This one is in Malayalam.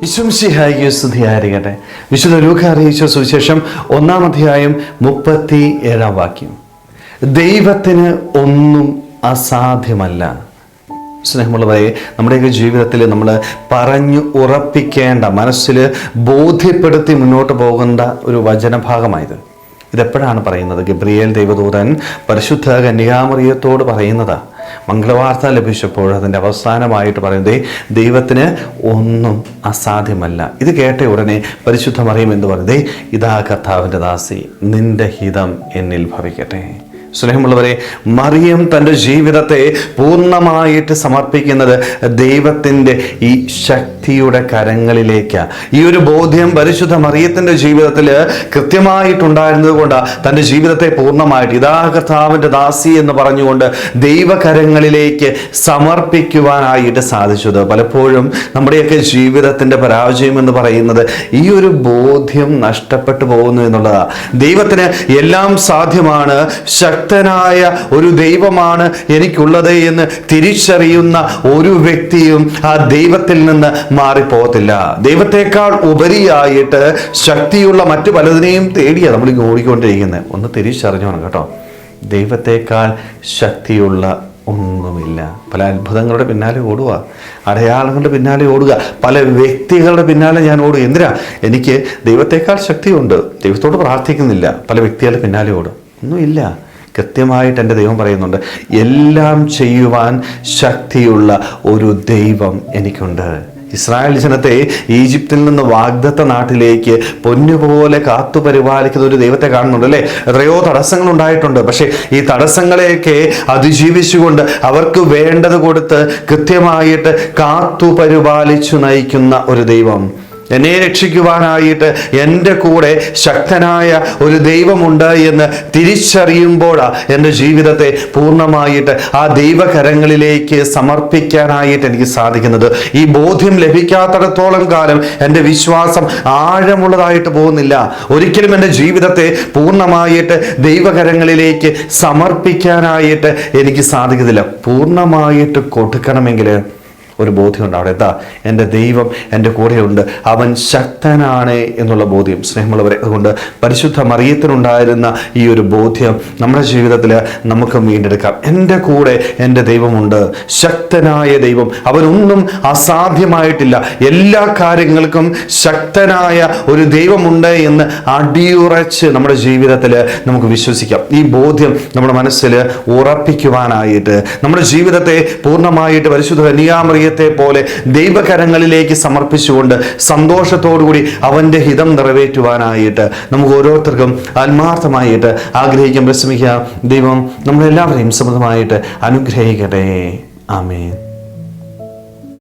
വിശംസിഹായിക സ്തുതിയായിരിക്കട്ടെ വിശുദ്ധ ലൂക്ക അറിയിച്ച സുവിശേഷം ഒന്നാം അധ്യായം മുപ്പത്തി ഏഴാം വാക്യം. ദൈവത്തിന് ഒന്നും അസാധ്യമല്ല. സ്നേഹമുള്ളവരെ നമ്മുടെയൊക്കെ ജീവിതത്തിൽ നമ്മൾ പറഞ്ഞു ഉറപ്പിക്കേണ്ട മനസ്സിൽ ബോധ്യപ്പെടുത്തി മുന്നോട്ട് പോകേണ്ട ഒരു വചനഭാഗമായത്. ഇതെപ്പോഴാണ് പറയുന്നത്? ഗബ്രിയേൽ ദൈവദൂതൻ പരിശുദ്ധ കന്യാമറിയത്തോട് പറയുന്നതാ. മംഗളവാർത്ത ലഭിച്ചപ്പോൾ അതിന്റെ അവസാനമായിട്ട് പറയുന്നത് ദൈവത്തിന് ഒന്നും അസാധ്യമല്ല. ഇത് കേട്ട ഉടനെ പരിശുദ്ധ മറിയം എന്ന് പറയുന്നത് ഇതാ കർത്താവിന്റെ ദാസി നിന്റെ ഹിതം എന്നിൽ ഭവിക്കട്ടെ. സ്നേഹമുള്ളവരെ മറിയം തന്റെ ജീവിതത്തെ പൂർണമായിട്ട് സമർപ്പിക്കുന്നത് ദൈവത്തിന്റെ ഈ ശക്തിയുടെ കരങ്ങളിലേക്ക്. ഈ ഒരു ബോധ്യം പരിശുദ്ധ മറിയത്തിന്റെ ജീവിതത്തിൽ കൃത്യമായിട്ടുണ്ടായിരുന്നത് കൊണ്ടാണ് തന്റെ ജീവിതത്തെ പൂർണമായിട്ട് ഇതാ കർത്താവിന്റെ ദാസി എന്ന് പറഞ്ഞുകൊണ്ട് ദൈവകരങ്ങളിലേക്ക് സമർപ്പിക്കുവാനായിട്ട് സാധിച്ചത്. പലപ്പോഴും നമ്മുടെയൊക്കെ ജീവിതത്തിന്റെ പരാജയം എന്ന് പറയുന്നത് ഈ ഒരു ബോധ്യം നഷ്ടപ്പെട്ടു പോകുന്നു എന്നുള്ളതാണ് ദൈവത്തിന് എല്ലാം സാധ്യമാണ് ശക്തനായ ഒരു ദൈവമാണ് എനിക്കുള്ളത് എന്ന് തിരിച്ചറിയുന്ന ഒരു വ്യക്തിയും ആ ദൈവത്തിൽ നിന്ന് മാറിപ്പോകത്തില്ല. ദൈവത്തെക്കാൾ ഉപരിയായിട്ട് ശക്തിയുള്ള മറ്റു പലതിനെയും തേടിയാണ് നമ്മൾ ഓടിക്കൊണ്ടിരിക്കുന്നത് ഒന്ന് തിരിച്ചറിഞ്ഞോണം കേട്ടോ. ദൈവത്തെക്കാൾ ശക്തിയുള്ള ഒന്നുമില്ല. പല അത്ഭുതങ്ങളുടെ പിന്നാലെ ഓടുക അടയാളങ്ങളുടെ പിന്നാലെ ഓടുക പല വ്യക്തികളുടെ പിന്നാലെ ഞാൻ ഓടുക. എന്തിനാ? എനിക്ക് ദൈവത്തെക്കാൾ ശക്തിയുണ്ട്. ദൈവത്തോട് പ്രാർത്ഥിക്കുന്നില്ല. പല വ്യക്തികളുടെ പിന്നാലെ ഓടും. ഒന്നുമില്ല. കൃത്യമായിട്ട് എന്റെ ദൈവം പറയുന്നുണ്ട് എല്ലാം ചെയ്യുവാൻ ശക്തിയുള്ള ഒരു ദൈവം എനിക്കുണ്ട്. ഇസ്രായേൽ ജനത്തെ ഈജിപ്തിൽ നിന്ന് വാഗ്ദത്ത നാട്ടിലേക്ക് പൊന്നുപോലെ കാത്തു പരിപാലിക്കുന്ന ഒരു ദൈവത്തെ കാണുന്നുണ്ട് അല്ലേ? എത്രയോ തടസ്സങ്ങൾ ഉണ്ടായിട്ടുണ്ട് പക്ഷേ ഈ തടസ്സങ്ങളെയൊക്കെ അതിജീവിച്ചുകൊണ്ട് അവർക്ക് വേണ്ടത് കൊടുത്ത് കൃത്യമായിട്ട് കാത്തു പരിപാലിച്ചു നയിക്കുന്ന ഒരു ദൈവം എന്നെ രക്ഷിക്കുവാനായിട്ട് എന്റെ കൂടെ ശക്തനായ ഒരു ദൈവമുണ്ട് എന്ന് തിരിച്ചറിയുമ്പോഴാണ് എന്റെ ജീവിതത്തെ പൂർണമായിട്ട് ആ ദൈവകരങ്ങളിലേക്ക് സമർപ്പിക്കാനായിട്ട് എനിക്ക് സാധിക്കുന്നത്. ഈ ബോധ്യം ലഭിക്കാത്തിടത്തോളം കാലം എന്റെ വിശ്വാസം ആഴമുള്ളതായിട്ട് പോകുന്നില്ല. ഒരിക്കലും എന്റെ ജീവിതത്തെ പൂർണമായിട്ട് ദൈവകരങ്ങളിലേക്ക് സമർപ്പിക്കാനായിട്ട് എനിക്ക് സാധിക്കുന്നില്ല. പൂർണമായിട്ട് കൊടുക്കണമെങ്കിൽ ഒരു ബോധ്യമുണ്ട്. അവിടെ എന്താ? എന്റെ ദൈവം എന്റെ കൂടെയുണ്ട്. അവൻ ശക്തനാണ് എന്നുള്ള ബോധ്യം. സ്നേഹമുള്ളവരെ അതുകൊണ്ട് പരിശുദ്ധ മറിയത്തിനുണ്ടായിരുന്ന ഈ ഒരു ബോധ്യം നമ്മുടെ ജീവിതത്തിൽ നമുക്ക് വീണ്ടെടുക്കാം. എന്റെ കൂടെ എന്റെ ദൈവമുണ്ട്. ശക്തനായ ദൈവം. അവനൊന്നും അസാധ്യമായിട്ടില്ല. എല്ലാ കാര്യങ്ങൾക്കും ശക്തനായ ഒരു ദൈവമുണ്ട് എന്ന് അടിയുറച്ച് നമ്മുടെ ജീവിതത്തിൽ നമുക്ക് വിശ്വസിക്കാം. ഈ ബോധ്യം നമ്മുടെ മനസ്സിൽ ഉറപ്പിക്കുവാനായിട്ട് നമ്മുടെ ജീവിതത്തെ പൂർണമായിട്ട് പരിശുദ്ധ കന്യാമറിയ ഹൃദയത്തെ പോലെ ദൈവകരങ്ങളിലേക്ക് സമർപ്പിച്ചുകൊണ്ട് സന്തോഷത്തോടുകൂടി അവന്റെ ഹിതം നിറവേറ്റുവാനായിട്ട് നമുക്ക് ഓരോരുത്തർക്കും ആത്മാർത്ഥമായിട്ട് ആഗ്രഹിക്കാൻ പരിശ്രമിക്കുക ദൈവം നമ്മളെല്ലാവരെയും സമൃദ്ധമായിട്ട് അനുഗ്രഹിക്കട്ടെ. ആമേൻ.